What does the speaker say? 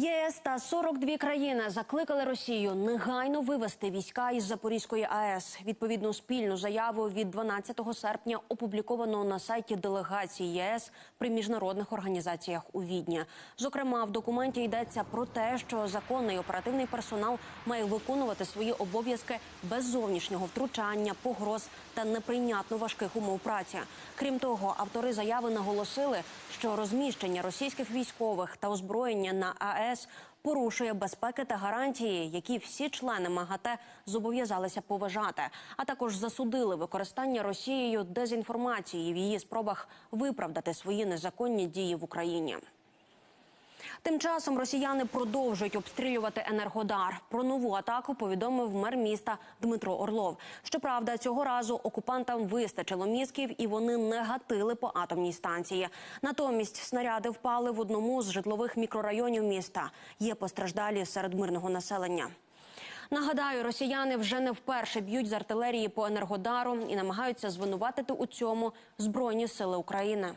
ЄС та 42 країни закликали Росію негайно вивести війська із Запорізької АЕС. Відповідну спільну заяву від 12 серпня опубліковано на сайті делегації ЄС при міжнародних організаціях у Відні. Зокрема, в документі йдеться про те, що законний оперативний персонал має виконувати свої обов'язки без зовнішнього втручання, погроз та неприйнятно важких умов праці. Крім того, автори заяви наголосили, що розміщення російських військових та озброєння на АЕС порушує безпеки та гарантії, які всі члени МАГАТЕ зобов'язалися поважати, а також засудили використання Росією дезінформації в її спробах виправдати свої незаконні дії в Україні. Тим часом росіяни продовжують обстрілювати енергодар. Про нову атаку повідомив мер міста Дмитро Орлов. Щоправда, цього разу окупантам вистачило мізків і вони не гатили по атомній станції. Натомість снаряди впали в одному з житлових мікрорайонів міста. Є постраждалі серед мирного населення. Нагадаю, росіяни вже не вперше б'ють з артилерії по енергодару і намагаються звинуватити у цьому збройні сили України.